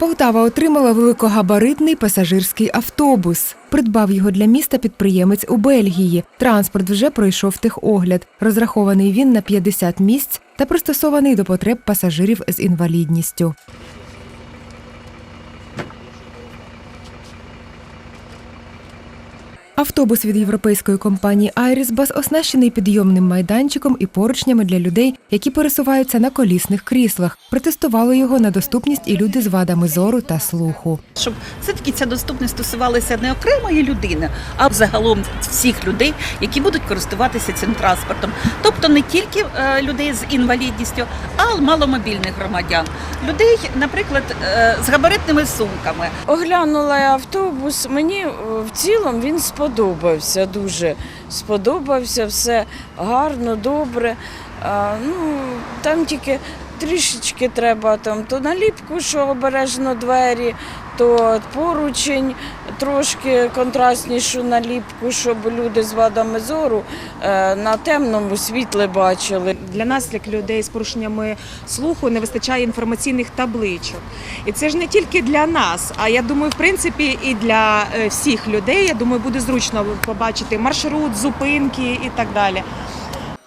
Полтава отримала великогабаритний пасажирський автобус. Придбав його для міста підприємець у Бельгії. Транспорт вже пройшов техогляд. Розрахований він на 50 місць та пристосований до потреб пасажирів з інвалідністю. Автобус від європейської компанії Айрісбас оснащений підйомним майданчиком і поручнями для людей, які пересуваються на колісних кріслах. Протестували його на доступність і люди з вадами зору та слуху. щоб все-таки ця доступність стосувалася не окремої людини, а загалом всіх людей, які будуть користуватися цим транспортом. Тобто не тільки е, людей з інвалідністю, а маломобільних громадян, людей, наприклад, е, з габаритними сумками. Оглянула автобус. Мені е, в цілому він сподобався дуже. Сподобався все гарно, добре. А, ну, там тільки трішечки треба там то наліпку, що обережно двері, то поручень, трошки контрастнішу наліпку, щоб люди з вадами зору е, на темному світлі бачили. Для нас, як людей з порушеннями слуху, не вистачає інформаційних табличок. І це ж не тільки для нас, а я думаю, в принципі, і для е, всіх людей. Я думаю, буде зручно побачити маршрут, зупинки і так далі.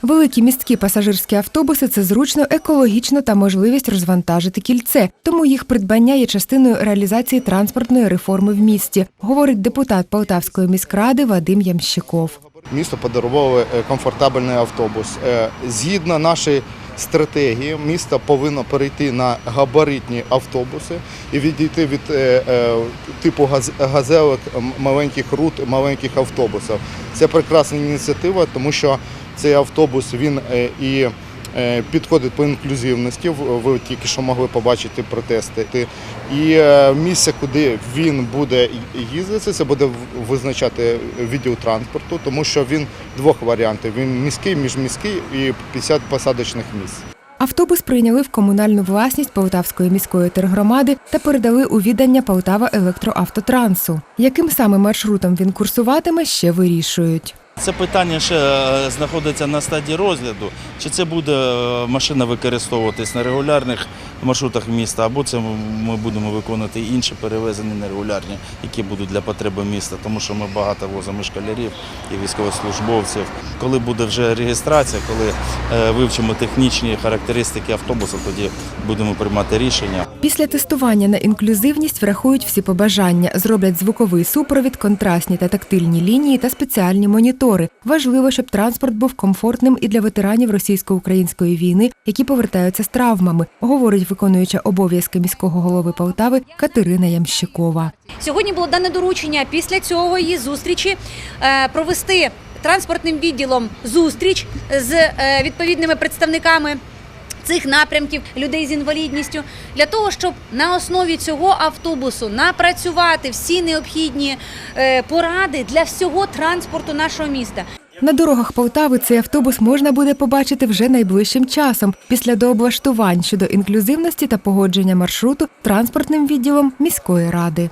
Великі місткі пасажирські автобуси це зручно, екологічно та можливість розвантажити кільце. Тому їх придбання є частиною реалізації транспортної реформи в місті, говорить депутат Полтавської міськради Вадим Ямщиков. Місто подарувало е, комфортабельний автобус. Е, Згідно нашої стратегії, місто повинно перейти на габаритні автобуси і відійти від е, е, типу газ- газелок маленьких рут, маленьких автобусів. Це прекрасна ініціатива, тому що цей автобус він е, і підходить по інклюзивності. Ви тільки що могли побачити протести. І е, місце, куди він буде їздити, це буде визначати відділ транспорту, тому що він двох варіантів: він міський, міжміський і 50 посадочних місць. Автобус прийняли в комунальну власність Полтавської міської тергромади та передали у віддання Полтава електроавтотрансу. Яким саме маршрутом він курсуватиме, ще вирішують. Це питання ще е, знаходиться на стадії розгляду. Чи це буде е, машина використовуватись на регулярних маршрутах міста, або це ми будемо виконувати інші перевезення нерегулярні, які будуть для потреби міста, тому що ми багато возимо школярів і військовослужбовців. Коли буде вже реєстрація, коли е, вивчимо технічні характеристики автобуса, тоді будемо приймати рішення. Після тестування на інклюзивність врахують всі побажання, зроблять звуковий супровід, контрастні та тактильні лінії та спеціальні монітори. Важливо, щоб транспорт був комфортним і для ветеранів російсько-української війни, які повертаються з травмами, говорить виконуюча обов'язки міського голови Полтави Катерина Ямщикова. Сьогодні було дане доручення після цього її зустрічі е, провести транспортним відділом зустріч з е, відповідними представниками. Цих напрямків людей з інвалідністю для того, щоб на основі цього автобусу напрацювати всі необхідні е, поради для всього транспорту нашого міста. На дорогах Полтави цей автобус можна буде побачити вже найближчим часом після дооблаштувань щодо інклюзивності та погодження маршруту транспортним відділом міської ради.